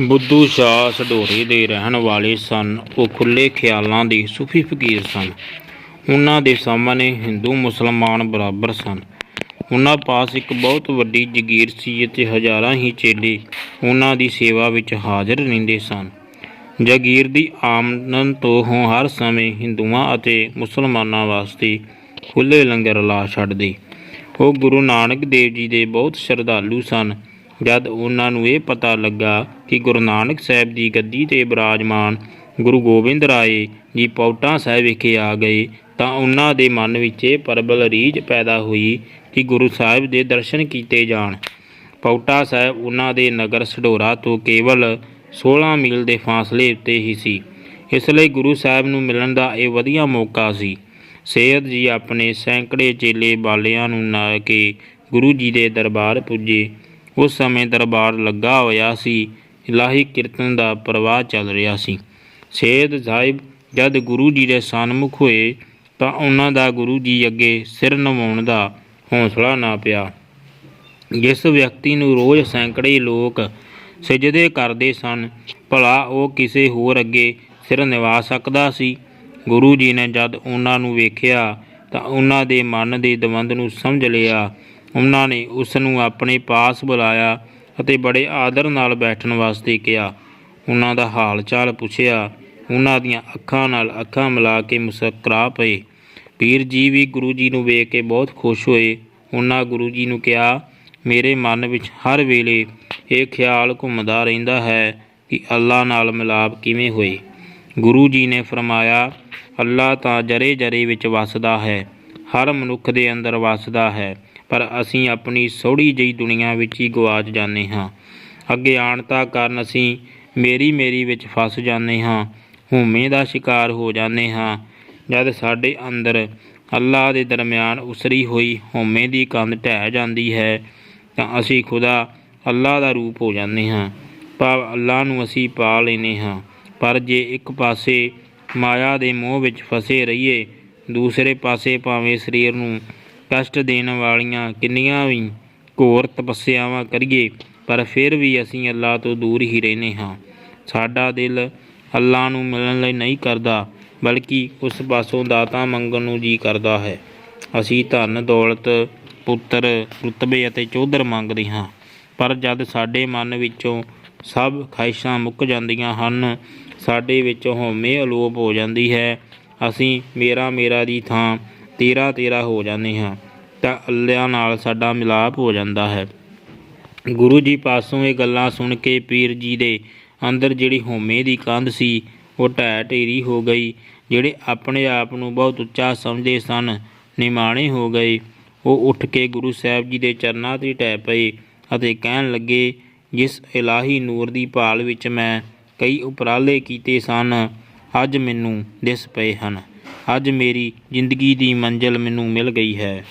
ਬੁੱਧੂ ਸ਼ਾਹ ਸਢੌਰੇ ਦੇ ਰਹਿਣ ਵਾਲੇ ਸਨ। ਉਹ ਖੁੱਲ੍ਹੇ ਖਿਆਲਾਂ ਦੇ ਸੂਫੀ ਫਕੀਰ ਸਨ। ਉਹਨਾਂ ਦੇ ਸਾਹਮਣੇ ਹਿੰਦੂ ਮੁਸਲਮਾਨ ਬਰਾਬਰ ਸਨ। ਉਹਨਾਂ ਪਾਸ ਇੱਕ ਬਹੁਤ ਵੱਡੀ ਜਗੀਰ ਸੀ ਅਤੇ ਹਜ਼ਾਰਾਂ ਹੀ ਚੇਲੇ ਉਹਨਾਂ ਦੀ ਸੇਵਾ ਵਿੱਚ ਹਾਜ਼ਰ ਰਹਿੰਦੇ ਸਨ। ਜਗੀਰ ਦੀ ਆਮਦਨ ਤੋਂ ਹਰ ਸਮੇਂ ਹਿੰਦੂਆਂ ਅਤੇ ਮੁਸਲਮਾਨਾਂ ਵਾਸਤੇ ਖੁੱਲ੍ਹੇ ਲੰਗਰ ਲਾ ਛੱਡਦੇ। ਉਹ ਗੁਰੂ ਨਾਨਕ ਦੇਵ ਜੀ ਦੇ ਬਹੁਤ ਸ਼ਰਧਾਲੂ ਸਨ। ਜਦ ਉਹਨਾਂ ਨੂੰ ਇਹ ਪਤਾ ਲੱਗਾ ਕਿ ਗੁਰੂ ਨਾਨਕ ਸਾਹਿਬ ਦੀ ਗੱਦੀ ਤੇ ਬਿਰਾਜਮਾਨ ਗੁਰੂ ਗੋਬਿੰਦ ਰਾਏ ਜੀ ਪੌਟਾ ਸਾਹਿਬ ਵਿਖੇ ਆ ਗਏ, ਤਾਂ ਉਹਨਾਂ ਦੇ ਮਨ ਵਿੱਚ ਇਹ ਪ੍ਰਬਲ ਰੀਝ ਪੈਦਾ ਹੋਈ ਕਿ ਗੁਰੂ ਸਾਹਿਬ ਦੇ ਦਰਸ਼ਨ ਕੀਤੇ ਜਾਣ। ਪੌਟਾ ਸਾਹਿਬ ਉਹਨਾਂ ਦੇ ਨਗਰ ਸਡੋਰਾ ਤੋਂ ਕੇਵਲ 16 ਮੀਲ ਦੇ ਫਾਸਲੇ ਉੱਤੇ ਹੀ ਸੀ। ਇਸ ਲਈ ਗੁਰੂ ਸਾਹਿਬ ਨੂੰ ਮਿਲਣ ਦਾ ਇਹ ਵਧੀਆ ਮੌਕਾ ਸੀ। ਸੈਯਦ ਜੀ ਆਪਣੇ ਸੈਂਕੜੇ ਚੇਲੇ ਬਾਲਿਆਂ ਨੂੰ ਨਾ ਕੇ ਗੁਰੂ ਜੀ ਦੇ ਦਰਬਾਰ ਪੁੱਜੇ। ਉਸ ਸਮੇਂ ਦਰਬਾਰ ਲੱਗਾ ਹੋਇਆ ਸੀ। ਇਲਾਹੀ ਕੀਰਤਨ ਦਾ ਪ੍ਰਵਾਹ ਚੱਲ ਰਿਹਾ ਸੀ। ਸੈਯਦ ਸਾਹਿਬ ਜਦ ਗੁਰੂ ਜੀ ਦੇ ਸਨਮੁਖ ਹੋਏ ਤਾਂ ਉਹਨਾਂ ਦਾ ਗੁਰੂ ਜੀ ਅੱਗੇ ਸਿਰ ਨਵਾਉਣ ਦਾ ਹੌਸਲਾ ਨਾ ਪਿਆ। ਜਿਸ ਵਿਅਕਤੀ ਨੂੰ ਰੋਜ਼ ਸੈਂਕੜੇ ਲੋਕ ਸਜਦੇ ਕਰਦੇ ਸਨ, ਭਲਾ ਉਹ ਕਿਸੇ ਹੋਰ ਅੱਗੇ ਸਿਰ ਨਿਵਾ ਸਕਦਾ ਸੀ। ਗੁਰੂ ਜੀ ਨੇ ਜਦ ਉਹਨਾਂ ਨੂੰ ਵੇਖਿਆ ਤਾਂ ਉਹਨਾਂ ਦੇ ਮਨ ਦੇ ਦਵੰਦ ਨੂੰ ਸਮਝ ਲਿਆ ਉਹਨਾਂ ਨੇ ਉਸ ਨੂੰ ਆਪਣੇ ਪਾਸ ਬੁਲਾਇਆ ਅਤੇ ਬੜੇ ਆਦਰ ਨਾਲ ਬੈਠਣ ਵਾਸਤੇ ਕਿਹਾ। ਉਹਨਾਂ ਦਾ ਹਾਲ ਚਾਲ ਪੁੱਛਿਆ। ਉਹਨਾਂ ਦੀਆਂ ਅੱਖਾਂ ਨਾਲ ਅੱਖਾਂ ਮਿਲਾ ਕੇ ਮੁਸਕਰਾ ਪਏ। ਪੀਰ ਜੀ ਵੀ ਗੁਰੂ ਜੀ ਨੂੰ ਵੇਖ ਕੇ ਬਹੁਤ ਖੁਸ਼ ਹੋਏ। ਉਹਨਾਂ ਗੁਰੂ ਜੀ ਨੂੰ ਕਿਹਾ, ਮੇਰੇ ਮਨ ਵਿੱਚ ਹਰ ਵੇਲੇ ਇਹ ਖਿਆਲ ਘੁੰਮਦਾ ਰਹਿੰਦਾ ਹੈ ਕਿ ਅੱਲਾ ਨਾਲ ਮਿਲਾਪ ਕਿਵੇਂ ਹੋਏ। ਗੁਰੂ ਜੀ ਨੇ ਫਰਮਾਇਆ ਅੱਲਾ ਤਾਂ ਜਰੇ ਜਰੇ ਵਿੱਚ ਵਸਦਾ ਹੈ। ਹਰ ਮਨੁੱਖ ਦੇ ਅੰਦਰ ਵਸਦਾ ਹੈ। ਪਰ ਅਸੀਂ ਆਪਣੀ ਸੋਹੜੀ ਜਿਹੀ ਦੁਨੀਆ ਵਿੱਚ ਹੀ ਗਵਾਚ ਜਾਂਦੇ ਹਾਂ। ਅੱਗੇ ਆਣਤਾ ਕਾਰਨ ਅਸੀਂ ਮੇਰੀ ਮੇਰੀ ਵਿੱਚ ਫਸ ਜਾਂਦੇ ਹਾਂ, ਹਉਮੈ ਦਾ ਸ਼ਿਕਾਰ ਹੋ ਜਾਂਦੇ ਹਾਂ। ਜਦ ਸਾਡੇ ਅੰਦਰ ਅੱਲਾ ਦੇ ਦਰਮਿਆਨ ਉਸਰੀ ਹੋਈ ਹਉਮੈ ਦੀ ਕੰਧ ਢਹਿ ਜਾਂਦੀ ਹੈ, ਤਾਂ ਅਸੀਂ ਖੁਦਾ ਅੱਲਾ ਦਾ ਰੂਪ ਹੋ ਜਾਂਦੇ ਹਾਂ। ਭਾਵ ਅੱਲਾ ਨੂੰ ਅਸੀਂ ਪਾ ਲੈਨੇ ਹਾਂ। ਪਰ ਜੇ ਇੱਕ ਪਾਸੇ ਮਾਇਆ ਦੇ ਮੋਹ ਵਿੱਚ ਫਸੇ ਰਹੀਏ, ਦੂਸਰੇ ਪਾਸੇ ਭਾਵੇਂ ਸਰੀਰ ਨੂੰ ਕਸ਼ਟ ਦੇਣ ਵਾਲੀਆਂ ਕਿੰਨੀਆਂ ਵੀ ਘੋਰ ਤਪੱਸਿਆਵਾਂ ਕਰੀਏ, ਪਰ ਫਿਰ ਵੀ ਅਸੀਂ ਅੱਲਾ ਤੋਂ ਦੂਰ ਹੀ ਰਹਿੰਦੇ ਹਾਂ। ਸਾਡਾ ਦਿਲ ਅੱਲਾ ਨੂੰ ਮਿਲਣ ਲਈ ਨਹੀਂ ਕਰਦਾ, ਬਲਕਿ ਉਸ ਪਾਸੋਂ ਦਾਤਾ ਮੰਗਣ ਨੂੰ ਜੀ ਕਰਦਾ ਹੈ। ਅਸੀਂ ਧਨ ਦੌਲਤ, ਪੁੱਤਰ, ਰੁਤਬੇ ਅਤੇ ਚੌਧਰ ਮੰਗਦੇ ਹਾਂ, ਪਰ ਜਦ ਸਾਡੇ ਮਨ ਵਿੱਚੋਂ ਸਭ ਖਾਹਿਸ਼ਾਂ ਮੁੱਕ ਜਾਂਦੀਆਂ ਹਨ, ਸਾਡੇ ਵਿੱਚ ਹਉਮੈ ਅਲੋਪ ਹੋ ਜਾਂਦੀ ਹੈ। ਅਸੀਂ ਮੇਰਾ ਮੇਰਾ ਦੀ ਥਾਂ ਤੇਰਾ ਤੇਰਾ ਹੋ ਜਾਂਦੇ ਹਾਂ, ਤਾਂ ਅੱਲਿਆਂ ਨਾਲ ਸਾਡਾ ਮਿਲਾਪ ਹੋ ਜਾਂਦਾ ਹੈ। ਗੁਰੂ ਜੀ ਪਾਸੋਂ ਇਹ ਗੱਲਾਂ ਸੁਣ ਕੇ ਪੀਰ ਜੀ ਦੇ ਅੰਦਰ ਜਿਹੜੀ ਹੋਮੇ ਦੀ ਕੰਧ ਸੀ, ਉਹ ਢਹਿ ਢੇਰੀ ਹੋ ਗਈ, ਜਿਹੜੇ ਆਪਣੇ ਆਪ ਨੂੰ ਬਹੁਤ ਉੱਚਾ ਸਮਝਦੇ ਸਨ, ਨਿਮਾਣੇ ਹੋ ਗਏ। ਉਹ ਉੱਠ ਕੇ ਗੁਰੂ ਸਾਹਿਬ ਜੀ ਦੇ ਚਰਨਾਂ ਤੇ ਢਹਿ ਪਏ ਅਤੇ ਕਹਿਣ ਲੱਗੇ, ਜਿਸ ਇਲਾਹੀ ਨੂਰ ਦੀ ਭਾਲ ਵਿੱਚ ਮੈਂ ਕਈ ਉਪਰਾਲੇ ਕੀਤੇ ਸਨ, ਅੱਜ ਮੈਨੂੰ ਦਿਸ ਪਏ ਹਨ। ਅੱਜ ਮੇਰੀ ਜ਼ਿੰਦਗੀ ਦੀ ਮੰਜ਼ਿਲ ਮੈਨੂੰ ਮਿਲ ਗਈ ਹੈ।